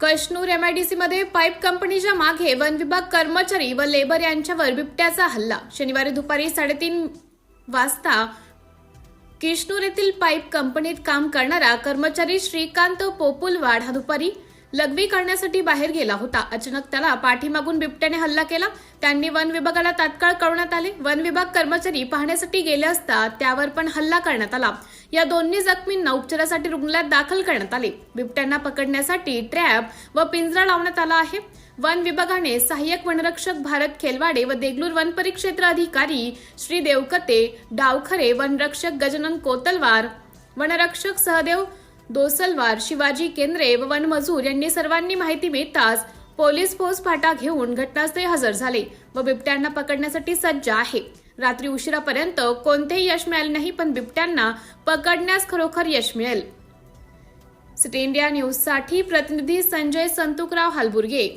कशनूर एमआयडीसीमध्ये pipe कंपनीच्या मागे one विभाग कर्मचारी व लेबर यांच्यावर बिबट्याचा हल्ला. शनिवारी दुपारी साडेतीन वाजता किष्णूर येथील पाईप कंपनीत काम करणारा कर्मचारी श्रीकांत पोपुलवाड हा दुपारी लघवी करण्यासाठी बाहेर गेला होता. अचानक त्याला पाठीमागून बिबट्याने हल्ला केला. त्यांनी वन विभागाला तात्काळ कळवण्यात आले. वन विभाग कर्मचारी पाहण्यासाठी गेले असता त्यावर पण हल्ला करण्यात आला. या दोन्ही जखमींना उपचारासाठी रुग्णालयात दाखल करण्यात आले. बिबट्यांना पकडण्यासाठी ट्रॅप व पिंजरा लावण्यात आला आहे. वन विभागाने सहाय्यक वनरक्षक भारत खेलवाडे व देगलूर वन परिक्षेत्र अधिकारी श्री देवकते डावखरे वनरक्षक गजानन कोतलवार वनरक्षक सहदेव दोसलवार शिवाजी केंद्रे व वनमजूर यांनी सर्वांनी माहिती मिळताच पोलीस फोर्स फाटा घेऊन घटनास्थळी हजर झाले व बिबट्यांना पकडण्यासाठी सज्ज आहे. रात्री उशिरापर्यंत कोणतेही यश मिळाले नाही पण बिबट्यांना पकडण्यास खरोखर यश मिळेल. सिटी इंडिया न्यूजसाठी प्रतिनिधी संजय संतुकराव हलबुर्गे.